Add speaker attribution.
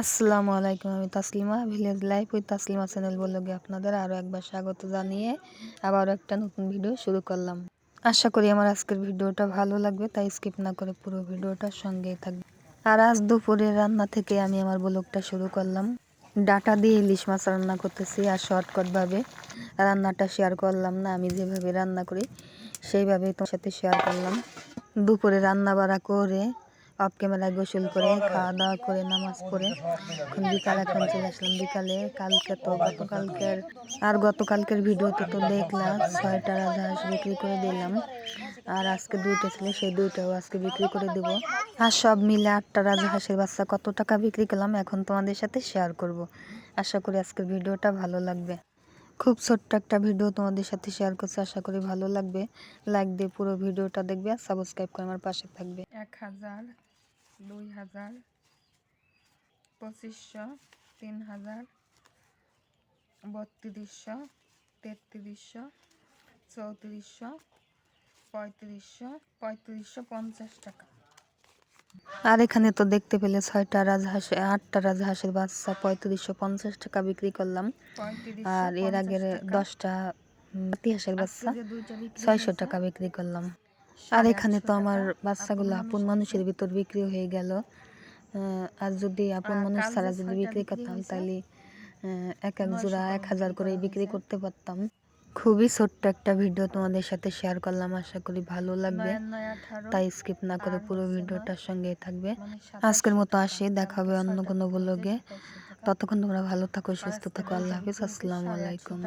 Speaker 1: আসসালামু আলাইকুম, আমি তাসলিমা, ভিলেজ লাইফ ওই তাসলিমা চ্যানেল বলগে আপনাদের আরও একবার স্বাগত জানিয়ে আবার একটা নতুন ভিডিও শুরু করলাম। আশা করি আমার আজকের ভিডিওটা ভালো লাগবে, তাই স্কিপ না করে পুরো ভিডিওটার সঙ্গেই থাকবে আর আজ দুপুরের রান্না থেকে আমি আমার ব্লগটা শুরু করলাম। ডাটা দিয়ে ইলিশ মাছ রান্না করতেছি আর শর্টকাটভাবে রান্নাটা শেয়ার করলাম না, আমি যেভাবে রান্না করি সেইভাবেই তোমার সাথে শেয়ার করলাম। দুপুরে রান্না বাড়া করে অফ ক্যামেরায় গোসল করে খাওয়া দাওয়া করে, নামাজ পড়ে। এখন বিকাল, এখন চলে আসলাম বিকালে। কালকে তো গতকালকের, আর গতকালকের ভিডিওতে তো দেখলাম, ছয়টা রাজহাঁস বিক্রি করে দিলাম। আর আজকে দুইটা ছিল, সেই দুইটাও আজকে বিক্রি করে দেব। আর সব মিলে আটটা রাজহাঁসের বাচ্চা কত টাকা বিক্রি করলাম, এখন তোমাদের সাথে শেয়ার করব। আশা করি আজকের ভিডিওটা ভালো লাগবে। খুব ছোট্ট একটা ভিডিও তোমাদের সাথে শেয়ার করছি, আশা করি ভালো লাগবে। লাইক দিয়ে পুরো ভিডিওটা দেখবে আর সাবস্ক্রাইব করে আমার পাশে থাকবে। এক হাজার দুই হাজার পঁচিশশো তিন হাজার বত্রিশশো তেত্রিশশো চৌত্রিশশো পঁয়ত্রিশশো পঁয়ত্রিশশো পঞ্চাশ টাকা। আর এখানে তো দেখতে পেলে ছয়টা রাজহাঁসে আটটা রাজহাঁসের বাচ্চা পঁয়ত্রিশশো পঞ্চাশ টাকা বিক্রি করলাম। আর এর আগের দশটা ইতিহাসের বাচ্চা ছয়শো টাকা বিক্রি করলাম। আর এখানে তো আমার বাচ্চাগুলো আপন মানুষের ভিতর বিক্রি হয়ে গেল। আর যদি আপন মানুষ ছাড়া যদি বিক্রি করতাম তাহলে এক এক জোড়া এক হাজার করে বিক্রি করতে পারতাম। খুবই ছোট্ট একটা ভিডিও তোমাদের সাথে শেয়ার করলাম আশা করি ভালো লাগবে। তাই স্কিপ না করে পুরো ভিডিওটার সঙ্গে থাকবে। আজকের মতো আসি দেখাবে অন্য কোনো ব্লগে ততক্ষণ তোমরা ভালো থাকো সুস্থ থাকো আল্লাহ হাফিজ আসসালামু আলাইকুম।